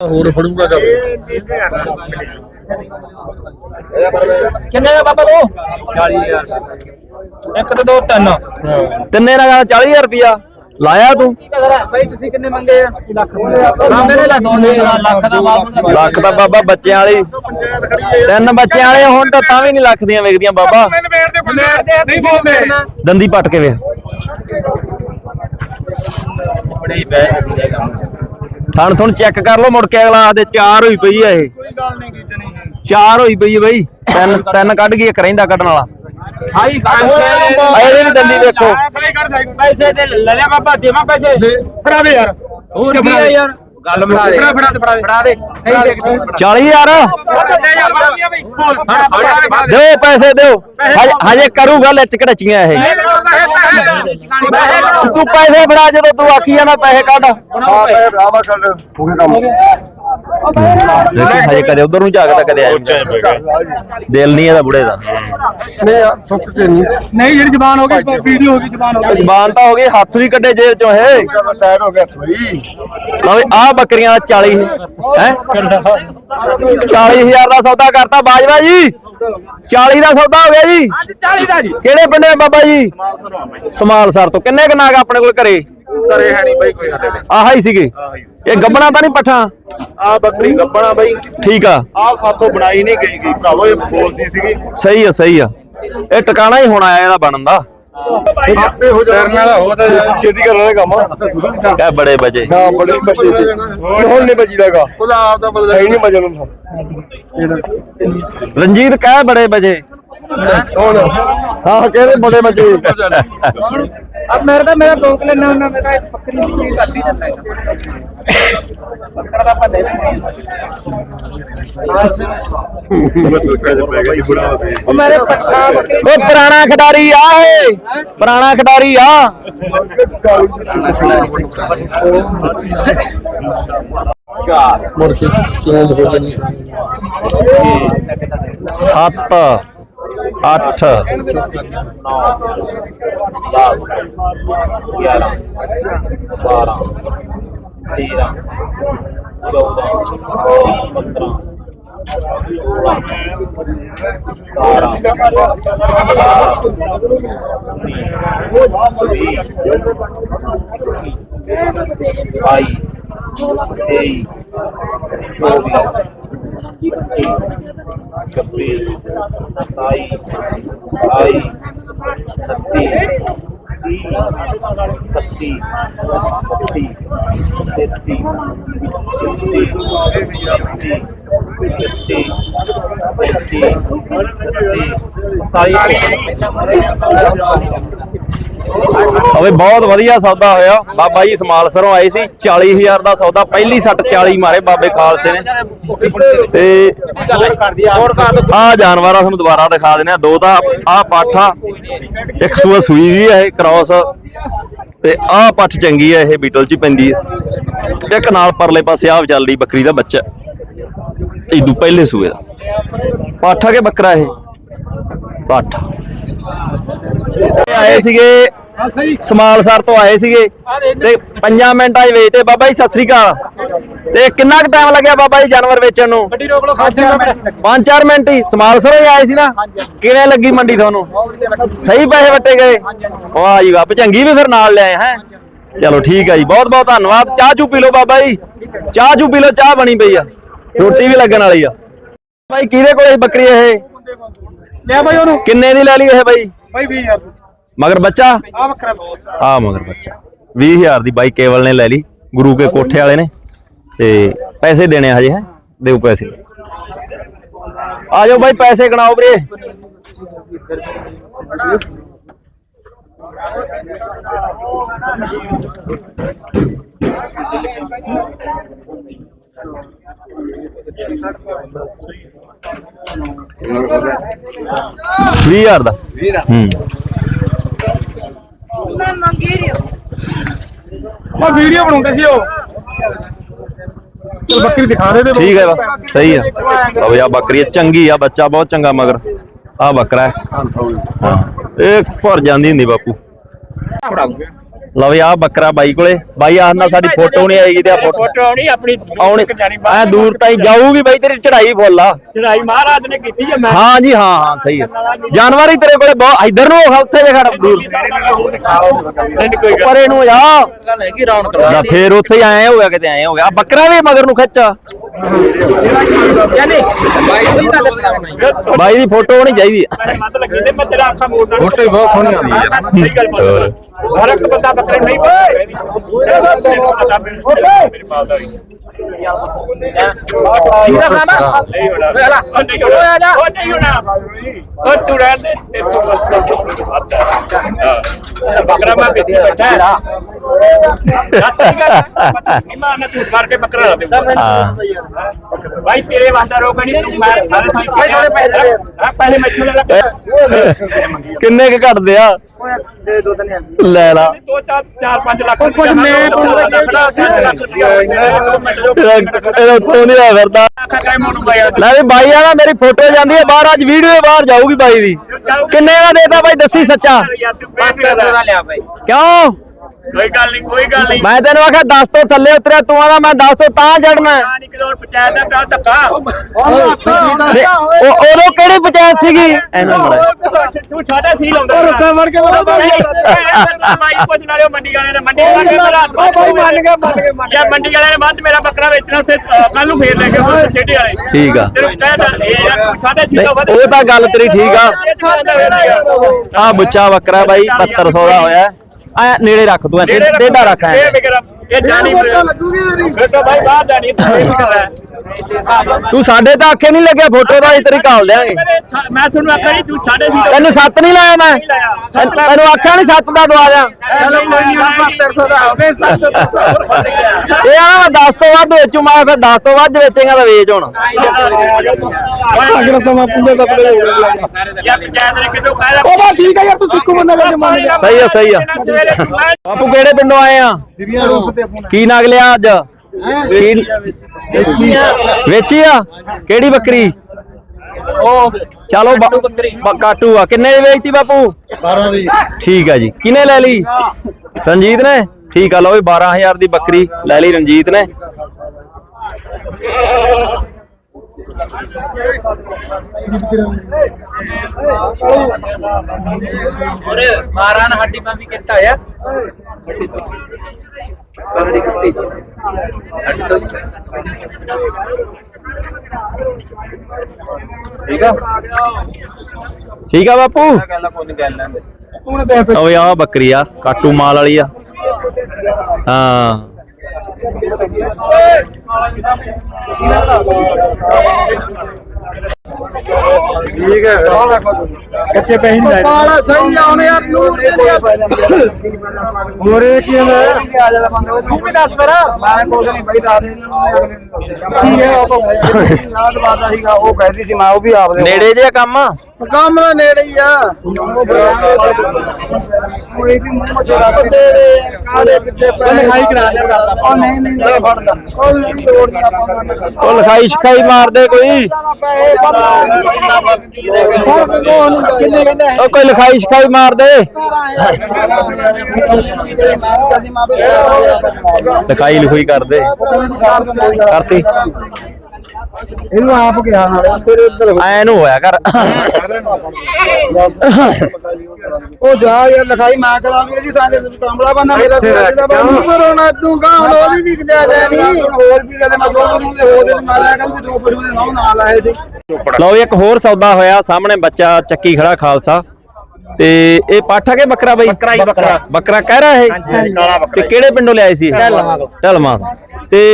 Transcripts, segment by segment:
ਹੋਰ ਫੜੂਗਾ ਜਦ ਕਿੰਨੇ ਦਾ ਬਾਬਾ ਤੂੰ? 40000 ਇੱਕ ਤੇ ਦੋ ਤਿੰਨ। ਤਿੰਨੇ ਦਾ 40000 ਰੁਪਿਆ ਲਾਇਆ ਤੂੰ? ਭਾਈ ਤੁਸੀਂ ਕਿੰਨੇ ਮੰਗੇ ਆ? ਲੱਖ ਮੰਗੇ ਨੇ ਲੱਖ ਦੋਨੇ ਲੱਖ ਦਾ ਬਾਬਾ ਲੱਖ ਤਾਂ ਬਾਬਾ ਬੱਚਿਆਂ ਵਾਲੀ। ਤਿੰਨ ਬੱਚਿਆਂ ਵਾਲੇ ਹੁਣ ਤਾਂ ਤਾਂ ਵੀ ਨਹੀਂ ਲੱਖ ਦੀਆਂ ਵਿਕਦੀਆਂ ਬਾਬਾ। ਨਹੀਂ ਬੋਲਦੇ। ਦੰਦੀ ਪੱਟ ਕੇ ਵੇ ਬੜੀ ਬਹਿ ਜਾਏਗਾ ਥਣ ਥਣ ਚੈੱਕ ਕਰ ਲਓ ਮੁੜ ਕੇ ਅਗਲਾ ਆਖਦੇ ਚਾਰ ਹੋਈ ਪਈ ਆ ਇਹ। ਕੋਈ ਗੱਲ ਨਹੀਂ ਕੀਤੀ ਚਾਰ ਹੋਈ ਪਈ ਆ ਬਈ। ਤਿੰਨ ਤਿੰਨ ਕੱਢ ਗਈ ਇੱਕ ਰਹਿੰਦਾ ਕੱਢਣ ਵਾਲਾ। ਹਾਈ ਇਹਦੇ ਵੀ ਦੰਦੀ ਵੇਖੋ ਪੈਸੇ ਤੇ ਲੈ ਲਿਆ ਬਾਬਾ ਦੇਵਾਂ ਪੈਸੇ। ਫੜਾ ਦੇ ਯਾਰ। ਹੋਰ ਕੀ ਆ ਯਾਰ? ਗੱਲ ਬਣਾ ਦੇ ਫੜਾ ਫੜਾ ਫੜਾ ਫੜਾ ਦੇ। ਸਹੀ ਦੇਖ ਸਹੀ 40000 ਦਿਓ ਪੈਸੇ ਦਿਓ। ਹਜੇ- ਹਜੇ ਕਰੂਗਾ ਲਿਚ ਘੜਚੀਆਂ ਇਹ। ਤੂੰ ਪੈਸੇ ਫੜਾ ਜਦੋਂ ਤੂੰ ਆਖੀ ਜਾਣਾ ਪੈਸੇ ਕੱਢ। ਹਾਂ ਪੈ ਭਰਾਵਾ ਕੱਢ ਹੋ ਗਿਆ ਕੰਮ। ਦੇਖੀ ਹਜੇ ਕਦੇ ਉਧਰ ਨੂੰ ਝਾਕਦਾ ਕਦੇ ਆ ਦਿਲ ਨਹੀਂ ਇਹਦਾ ਬੁੜੇ ਦਾ। ਨਹੀਂ ਯਾਰ ਥੁੱਕ ਕੇ ਨਹੀਂ। ਨਹੀਂ ਜਿਹੜੀ ਜ਼ਬਾਨ ਹੋ ਗਈ ਵੀਡੀਓ ਹੋ ਗਈ ਜ਼ਬਾਨ ਹੋ ਜ਼ਬਾਨ ਤਾਂ ਹੋ ਗਈ ਹੱਥ ਵੀ ਕੱਢੇ ਜੇਬ ਚੋਂ ਇਹ। ਟਾਇਰ ਹੋ ਗਿਆ ਥੋਈ ਲਓ ਵੀ ਆਹ ਬੱਕਰੀਆਂ ਦਾ 40 ਹੈ 40000 ਦਾ ਸੌਦਾ ਕਰਤਾ ਬਾਜਵਾ ਜੀ। 40 ਦਾ ਸੌਦਾ ਹੋ ਗਿਆ ਜੀ। 40 ਦਾ ਜੀ। ਕਿਹੜੇ ਪਿੰਡੇ ਆ ਬਾਬਾ ਜੀ? ਸਮਾਲ ਸਰ ਤੋਂ। ਕਿੰਨੇ ਕਨਾਗ ਆਪਣੇ ਕੋਲ ਘਰੇ? ਕਰੇ ਹੈ ਨਹੀਂ ਬਾਈ ਕੋਈ ਸਾਡੇ ਨੇ ਆਹ ਹੀ ਸੀਗੇ। ਇਹ ਗੱਬਣਾ ਤਾਂ ਨਹੀਂ ਪੱਠਾ? ਆ ਬੱਕਰੀ ਗੱਬਣਾ ਬਾਈ। ਠੀਕ ਆ। ਆ ਸਾਤੋਂ ਬਣਾਈ ਨਹੀਂ ਗਈ ਗਈ। ਭਰਾਵੋ ਇਹ ਬੋਲਦੀ ਸੀਗੀ। ਸਹੀ ਆ ਸਹੀ ਆ। ਇਹ ਟਿਕਾਣਾ ਹੀ ਹੋਣਾ ਇਹਦਾ ਬਣਨ ਦਾ। ਆਪੇ ਹੋ ਜਾ ਵਾਲਾ ਹੋ ਤਾਂ ਛੇਤੀ ਕਰ ਲੈਣਾ ਕੰਮ। ਕਹਿ ਬੜੇ ਬਜੇ। ਹਾਂ ਬੜੇ ਬੱਚੇ ਤੇ। ਹੁਣ ਨਹੀਂ ਬਚੀਦਾਗਾ ਉਹਦਾ ਆਪ ਦਾ ਬਦਲਾ ਹੀ ਨਹੀਂ ਬਚਣ ਹੁੰਦਾ ਰਣਜੀਤ ਕਹਿ ਬੜੇ ਬਜੇ। ਹੁਣ ਹਾਂ ਕਹਿੰਦੇ ਬੜੇ ਬੱਚੇ ਅਬ ਮੇਰੇ ਦਾ ਮੇਰਾ ਦੋ ਕਿਲੇ ਨਾ ਉਹਨਾਂ ਮੇਰਾ ਇੱਕ ਬੱਕਰੀ ਦੀ ਚੀਜ਼ ਕੱਢ ਹੀ ਜਾਂਦਾ ਹੈ ਬੱਕਰਾ ਦਾ ਪੱਲੇ ਉਹ ਮੇਰੇ ਪੱਕਾ ਬੱਕਰੀ ਉਹ ਪੁਰਾਣਾ ਖਿਡਾਰੀ ਆ ਏ ਪੁਰਾਣਾ ਖਿਡਾਰੀ ਆ। ਮੁੜ ਕੇ ਚੇਂਜ ਹੋ ਜਾਣੀ 7 8 9 10 ਬਾਈ ਤੇਈ ਚੌਵੀ ਛੱਬੀ ਸਤਾਈ ਅਠਾਈ ਉਨੱਤੀ ਤੀਹ ਇਕੱਤੀ ਬੱਤੀ ਤੇਤੀ ਚੌਤੀ ਚੌਤੀ ਇਕੱਤੀ ਓਏ ਬਹੁਤ ਵਧੀਆ ਸੌਦਾ ਹੋਇਆ। ਬਾਬਾ ਜੀ ਸਮਾਲ ਸਰੋਂ ਆਏ ਸੀ 40000 ਦਾ ਸੌਦਾ ਪਹਿਲੀ ਸੱਟ 40 ਮਾਰੇ ਬਾਬੇ ਖਾਲਸੇ ਨੇ। ਤੇ ਆ ਜਾਨਵਰ ਆ ਤੁਹਾਨੂੰ ਦੁਬਾਰਾ ਦਿਖਾ ਦਿੰਦੇ ਆ। ਦੋ ਤਾਂ ਆ ਪਾਠਾ ਇੱਕ ਸੂਆ ਸੂਈ ਵੀ ਹੈ ਕ੍ਰਾਸ ਤੇ ਆ ਪੱਠ ਚੰਗੀ ਹੈ ਇਹ ਬੀਟਲ ਚ ਪੈਂਦੀ ਹੈ ਇੱਕ ਨਾਲ ਪਰਲੇ ਪਾਸੇ ਆ ਚੱਲਦੀ ਬੱਕਰੀ ਦਾ ਬੱਚਾ। ਇਦੂ ਪਹਿਲੇ ਸੂਏ ਦਾ। ਪਾਠਾ ਕੇ ਬੱਕਰਾ ਇਹ? ਪਾਠਾ। ਆਏ ਸੀਗੇ ਸਮਾਲ ਤੋਂ ਆਏ ਸੀਗੇ। ਤੇ 5 ਮਿੰਟਾਂ 'ਚ ਵੇਚਤੇ। ਬਾਬਾ ਜੀ ਸਤਿ ਸ੍ਰੀ ਅਕਾਲ। ਤੇ ਕਿੰਨਾ ਕੁ ਟਾਈਮ ਲੱਗਿਆ ਬਾਬਾ ਜੀ ਜਾਨਵਰ ਵੇਚਣ ਨੂੰ? ਗੱਡੀ ਰੋਕ ਲਓ ਖਾਸੇ ਮਿੰਟ 5-4 ਮਿੰਟ ਹੀ। ਸਮਾਲ ਸਰੋਂ ਹੀ ਆਏ ਸੀ ਨਾ? ਕਿਵੇਂ ਲੱਗੀ ਮੰਡੀ ਤੁਹਾਨੂੰ? ਸਹੀ ਪੈਸੇ ਵੱਟੇ ਗਏ? ਵਾਹ ਜੀ ਵਾਹ। ਚੰਗੀ ਵੀ ਫਿਰ ਨਾਲ ਲਿਆਏ ਹੈ? ਚਲੋ ਠੀਕ ਹੈ ਜੀ। ਬਹੁਤ ਬਹੁਤ ਧੰਨਵਾਦ। ਚਾਹ ਚੂ ਪੀ ਲਓ ਬਾਬਾ ਜੀ। ਚਾਹ ਚੂ ਪੀ ਲਓ ਚਾਹ ਬਣੀ ਪਈ ਆ। ਰੋਟੀ ਵੀ ਲੱਗਣ ਵਾਲੀ ਆ। ਬਾਈ ਕਿਹਦੇ ਕੋਲੇ ਬੱਕਰੀ ਇਹ? ਲੈ ਬਾਈ ਉਹਨੂੰ। ਕਿੰਨੇ ਦੀ ਲੈ ਲਈ ਇਹ ਬਾਈ? ਬਾਈ 20000 ਮਗਰ ਬੱਚਾ? ਆ ਬੱਕਰਾ ਆ। ਮਗਰ ਬੱਚਾ। 20000 ਦੀ ਬਾਈ ਕੇਵਲ ਨੇ ਲੈ ਲਈ। ਗੁਰੂ ਕੇ ਕੋਠੇ ਵਾਲੇ ਨੇ। ਤੇ ਪੈਸੇ ਦੇਣੇ ਆ ਹਜੇ ਹੈ? ਦਿਓ ਪੈਸੇ। ਆ ਜਾਓ ਬਾਈ ਪੈਸੇ ਗਣਾਓ ਵੀਰੇ। ਵੀਹ ਹਜ਼ਾਰ ਦਾ। ਹੂੰ ਮੈਂ ਮੰਗੀ ਰਹੀ ਹਾਂ ਉਹ ਵੀਡੀਓ ਬਣਾਉਂਦੇ ਸੀ ਉਹ। ਚਲ ਬੱਕਰੀ ਦਿਖਾ ਦੇ ਦੇ ਠੀਕ ਹੈ ਬਸ ਸਹੀ ਆ ਅਬ ਆ ਬੱਕਰੀ ਹੈ, ਚੰਗੀ ਆ ਬੱਚਾ ਬਹੁਤ ਚੰਗਾ ਮਗਰ। ਆ ਬੱਕਰਾ ਹੈ। ਹਾਂ ਇਹ ਭਰ ਜਾਂਦੀ ਹੁੰਦੀ ਬਾਪੂ। ਲਓ ਵੀ ਆ ਬੱਕਰਾ ਬਾਈ ਕੋਲੇ। ਬਾਈ ਆਹ ਨਾਲ ਸਾਡੀ ਫੋਟੋ ਨਹੀਂ ਆਏਗੀ ਤੇ ਆ ਫੋਟੋ ਫੋਟੋ ਆਉਣੀ ਆਪਣੀ ਆਉਣੀ। ਐ ਦੂਰ ਤਾਈਂ ਜਾਊਗੀ ਬਾਈ ਤੇਰੀ ਚੜਾਈ ਫੁੱਲ ਆ। ਚੜਾਈ ਮਹਾਰਾਜ ਨੇ ਕੀਤੀ ਹੈ ਮੈਂ ਹਾਂ ਜੀ ਹਾਂ ਹਾਂ ਸਹੀ ਹੈ ਜਾਨਵਰ ਹੀ ਤੇਰੇ ਕੋਲੇ ਬਹੁਤ ਇਧਰ ਨੂੰ ਹੋ ਉੱਥੇ ਜੇ ਖੜ ਦੂਰ। ਕੋਈ ਪਰੇ ਨੂੰ ਜਾ ਹੈਗੀ ਰੌਣਕ ਫੇਰ ਉੱਥੇ ਹੀ ਆਏ ਹੋ ਗਿਆ ਕਿਤੇ ਆਏ ਹੋ ਗਿਆ। ਬੱਕਰਾ ਵੀ ਮਗਰ ਨੂੰ ਖਿੱਚ। ਬਾਈ ਦੀ ਫੋਟੋ ਹੋਣੀ ਚਾਹੀਦੀ ਆ। ਫੋਟੋ ਹੀ ਬਹੁਤ ਸੋਹਣੀ ਆਉਂਦੀ ਹੈ ਹੋਰ। ਹਰ ਇੱਕ ਬੰਦਾ ਬੱਕਰੇ ਨਹੀਂ ਮੇਰੀ ਮਾਲਦਾਰੀ ਸੀਰਾ ਖਾਣਾ ਨਹੀਂ ਹੋਣਾ ਆ ਜਾ ਉਹ ਨਹੀਂ ਹੋਣਾ ਉਹ ਤੂੰ ਰਹਿ ਦੇ ਤੇ ਤੂੰ ਬਸ ਹਾਂ ਬੱਕਰਾ ਮੈਂ ਪੇਟੀ ਬੈਠਾ ਹੈ ਦੱਸ ਕੀ ਪਤਾ ਨਹੀਂ ਮਾਰਨਾ ਤੂੰ ਮਾਰ ਕੇ ਬੱਕਰਾ ਲਾ ਦੇ ਹਾਂ ਭਾਈ ਤੇਰੇ ਤੂੰ ਮਾਰ ਸਾਰੇ ਥੋੜੇ ਪੈਸੇ ਹਾਂ ਪਹਿਲੇ ਮੈਥੋਂ ਲੈ ਲੈ ਕਿੰਨੇ ਕ ਘਟਦੇ ਆ? ਲੈ ਲਾ। ਦੋ ਚਾਰ ਚਾਰ ਪੰਜ ਲੱਖ ਕੁਝ ਮੈਂ ਇਹਦਾ ਇਹਦਾ ਉੱਤੋਂ ਨਹੀਂ ਆ ਫਿਰਦਾ ਲੈ ਵੀ ਬਾਈ ਆ ਨਾ ਮੇਰੀ ਫੋਟੋ ਜਾਂਦੀ ਹੈ ਬਾਹਰ ਅੱਜ ਵੀਡੀਓ ਬਾਹਰ ਜਾਊਗੀ ਬਾਈ ਦੀ। ਕਿੰਨੇ ਦਾ ਦੇਤਾ ਬਾਈ ਦੱਸੀ ਸੱਚਾ? ਲਿਆ ਕਿਉਂ? ਕੋਈ ਗੱਲ ਨਹੀਂ ਕੋਈ ਗੱਲ ਨਹੀਂ। ਮੈਂ ਤੈਨੂੰ ਆਖਿਆ 10 ਤੋਂ ਥੱਲੇ ਉਤਰਿਆ ਤੂੰ ਆਦਾ ਮੈਂ 10 ਤੋਂ ਤਾਂ ਚੜਨਾ ਕਿਲੋ ਪੰਚਾਇਤ ਦਾ ਪਿਆ ਧੱਕਾ। ਉਹ ਉਦੋਂ ਕਿਹੜੀ ਪੰਚਾਇਤ ਸੀਗੀ? ਐਨੂੰ ਮੜਾ ਤੂੰ ਸਾਡਾ ਸੀ। ਲਾਉਂਦਾ ਰਸਾ ਵੜ ਕੇ ਬੜਾ ਭਾਈ ਪੁੱਛ ਨਾਲੇ ਉਹ ਮੰਡੀ ਵਾਲੇ ਨੇ ਮੰਡੀ ਵਾਲੇ ਨੇ ਮੇਰਾ ਭਾਈ ਮੰਨ ਗਿਆ ਮੰਨ ਗਿਆ ਯਾ ਮੰਡੀ ਵਾਲੇ ਨੇ ਬੰਦ ਮੇਰਾ ਬੱਕਰਾ ਵੇਚਣਾ ਉੱਥੇ ਕੱਲ ਨੂੰ ਫੇਰ ਲੈ ਕੇ ਉਹ ਛੇੜੀ ਵਾਲੇ। ਠੀਕ ਆ। ਤੈਨੂੰ ਕਹਿਦਾ ਇਹ ਯਾਰ ਤੂੰ ਉਹ ਗੱਲ ਤੇਰੀ ਠੀਕ ਆ। ਆ। ਆ ਬੁੱਚਾ ਬੱਕਰਾ ਬਾਈ 7200 ਦਾ ਹੋਇਆ। ਆ ਨੇੜੇ ਰੱਖ ਤੂੰ ਇੱਥੇ ਟੇਢਾ ਰੱਖ ਐਂ। ਇਹ ਵਿਕਰਮ ਇਹ ਜਾਨੀ ਬੇਟਾ ਭਾਈ ਬਾਹਰ ਜਾਣੀ ਤੂੰ ਸਾਡੇ ਤਾਂ ਆਖੇ ਨਹੀਂ ਲੱਗਿਆ ਫੋਟੋ ਦਾ ਅਸੀਂ ਤੇਰੀ ਕਾਲ ਦਿਆਂਗੇ। ਮੈਂ ਤੁਹਾਨੂੰ ਆਖਿਆ ਨਹੀਂ ਤੂੰ ਛੇ ਤੋਂ ਤੈਨੂੰ ਸੱਤ ਨਹੀਂ ਲਾਇਆ ਮੈਂ। ਤੈਨੂੰ ਆਖਿਆ ਨਹੀਂ ਸੱਤ ਦਾ ਦਵਾ ਦਿਆਂ। ਚਲੋ ਕੋਈ ਨਹੀਂ 7200 ਦਾ ਹੋਵੇ 700 ਇਹ ਆ ਨਾ ਮੈਂ 10 ਤੋਂ ਵੱਧ ਵੇਚੂ ਮੈਂ ਫਿਰ 10 ਤੋਂ ਵੱਧ ਵੇਚੇਗਾ ਤਾਂ ਵੇਚ ਹੁਣ। ਅਗਲਾ ਸਮਾਂ ਪੁੰਦੇ ਸਭ ਦੇ ਯਾ ਪੰਚਾਇਤ ਨੇ ਕਿਦੋਂ ਕਹਿਦਾ ਉਹ ਬਾ ਠੀਕ ਹੈ ਯਾਰ ਤੂੰ ਸਿੱਕੂ ਬੰਦਾ ਕਰਕੇ ਮੰਨ ਗਿਆ ਸਹੀ ਆ ਸਹੀ ਆ। ਬਾਪੂ ਕਿਹੜੇ ਪਿੰਡੋਂ ਆਏ ਆ? ਕੀ ਨਗ ਲਿਆ ਅੱਜ? ਕੀ ਵੇਚੀ ਆ। ਕਿਹੜੀ ਬੱਕਰੀ? ਚਲੋ ਕਾਟੂ ਆ। ਕਿੰਨੇ ਦੀ ਵੇਚਤੀ ਬਾਪੂ? 12 ਦੀ। ਠੀਕ ਆ ਜੀ। ਕਿਨੇ ਲੈ ਲਈ? ਰਣਜੀਤ ਨੇ? ਠੀਕ ਆ ਲਓ ਵੀ 12000 ਦੀ ਬੱਕਰੀ ਲੈ ਲਈ ਰਣਜੀਤ ਨੇ। ਅਰੇ 12 ਨਾ ਹੱਡੀ ਮੈਂ ਵੀ ਕੀਤਾ ਹੋਇਆ ਕਰੜੀ ਕੱਟੀ ਠੀਕ ਆ ਠੀਕ ਆ ਬਾਪੂ ਓਏ ਆ ਬੱਕਰੀ ਆ, ਕਾਟੂ ਮਾਲ ਵਾਲੀ ਆ। ਹਾਂ। ਠੀਕ ਹੈ। ਕੱਚੇ ਪੈਸੇ ਨਹੀਂ ਪਾਲਾ ਸਹੀ ਆਉਣੇ ਯਾਰ ਨੂਰ ਦੇ ਹੋਰੇ ਕੀ ਹੁੰਦਾ ਆ ਜਾ ਬੰਦੇ ਤੂੰ ਵੀ ਦੱਸ ਫਿਰ। ਮੈਂ ਕੋਲ ਨਹੀਂ ਬਈ ਦੱਸ ਦੇ। ਠੀਕ ਹੈ ਉਹ ਯਾਦ ਬਾਤ ਸੀਗਾ ਉਹ ਕਹਿੰਦੀ ਸੀ ਮੈਂ ਉਹ ਵੀ ਆਪਦੇ ਨੇੜੇ ਜੇ ਕੰਮ ਕੰਮ ਦਾ ਨੇੜੇ ਹੀ ਆ। ਕੋਈ ਵੀ ਮੂੰਹ ਮਚੋੜਾ ਬੰਦੇ ਦੇ ਕਾਦੇ ਪਿੱਛੇ ਪੈ ਲਿਖਾਈ ਕਰਾ ਲਿਆ ਉਹ ਨਹੀਂ ਨਹੀਂ ਨਹੀਂ ਫੜਦਾ ਉਹ ਨਹੀਂ ਲੋੜ ਨਹੀਂ ਆਪਾਂ ਉਹ ਲਿਖਾਈ ਸ਼ਿਕਾਈ ਮਾਰਦੇ ਕੋਈ? ਉਹ ਕੋਈ ਲਿਖਾਈ ਸ਼ਿਕਾਈ ਮਾਰਦੇ। ਲਿਖਾਈ ਲਿਖੋਈ ਕਰਦੇ। ਕਰਤੀ। ਇਹਨੂੰ ਆਪ ਗਿਆ ਨਾਲ ਫਿਰ ਇੱਧਰ ਐ ਨੂੰ ਹੋਇਆ ਕਰ ਉਹ ਜਾ ਯਾਰ ਲਿਖਾਈ ਮੈਂ ਕਰਾਂਗੀ ਇਹਦੀ ਸਾਡੇ ਕਾਮਲਾ ਬੰਦਾ ਮੇਰਾ ਦਾ ਬੰਦਾ। ਪਰ ਹੁਣ ਤੂੰ ਗਾਂ ਹੁਣ ਉਹਦੀ ਵੀ ਕਿਤੇ ਜਾਣੀ। ਹੋਰ ਵੀ ਕਦੇ ਮੈਂ ਦੋ ਨੂੰ ਤੇ ਹੋਰ ਦੇ ਮਾਰਿਆ ਕਰ ਵੀ ਦੋ ਪਰੂ ਦੇ ਨਾਮ ਨਾਲ ਆਏ ਸੀ। ਲਓ ਇੱਕ ਹੋਰ ਸੌਦਾ ਹੋਇਆ ਸਾਹਮਣੇ ਬੱਚਾ ਚੱਕੀ ਖੜਾ ਖਾਲਸਾ। ਤੇ ਇਹ ਪਾਠਾ ਕੇ ਬੱਕਰਾ ਬਈ? ਬੱਕਰਾ ਹੀ ਬੱਕਰਾ। ਬੱਕਰਾ। ਕਹਿ ਰਿਹਾ ਇਹ? ਹਾਂਜੀ, ਕਾਲਾ ਬੱਕਰਾ ਤੇ ਕਿਹੜੇ ਪਿੰਡੋਂ ਲਿਆਏ ਸੀ ਢਲਵਾਂ ਤੋਂ।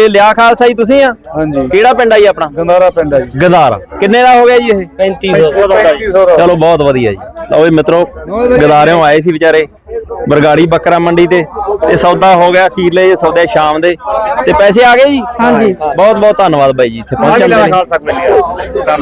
ਲਿਆ ਖਾਲਸਾ ਜੀ ਤੁਸੀਂ ਆ? ਹਾਂਜੀ। ਕਿਹੜਾ ਪਿੰਡ ਆ ਜੀ ਆਪਣਾ? ਗੰਦਾਰਾ ਪਿੰਡ ਹੈ ਜੀ। ਗਦਾਰ ਕਿੰਨੇ ਦਾ ਹੋ ਗਿਆ ਜੀ ਇਹ? 3500 ਦਾ। ਚਲੋ ਬਹੁਤ ਵਧੀਆ ਜੀ। ਲਓ ਜੀ ਮਿੱਤਰੋ ਗਦਾਰਿਓਂ ਆਏ ਸੀ ਵਿਚਾਰੇ। ਬਰਗਾੜੀ ਬੱਕਰਾ ਮੰਡੀ ਤੇ। ਤੇ ਸੌਦਾ ਹੋ ਗਿਆ ਅਖੀਰਲੇ ਸੌਦੇ ਸ਼ਾਮ ਦੇ। ਤੇ ਪੈਸੇ ਆ ਗਏ ਜੀ? ਹਾਂਜੀ। ਬਹੁਤ ਬਹੁਤ ਧੰਨਵਾਦ ਬਾਈ ਜੀ ਇੱਥੇ ਪਹੁੰਚਣ ਦੇ ਲਈ।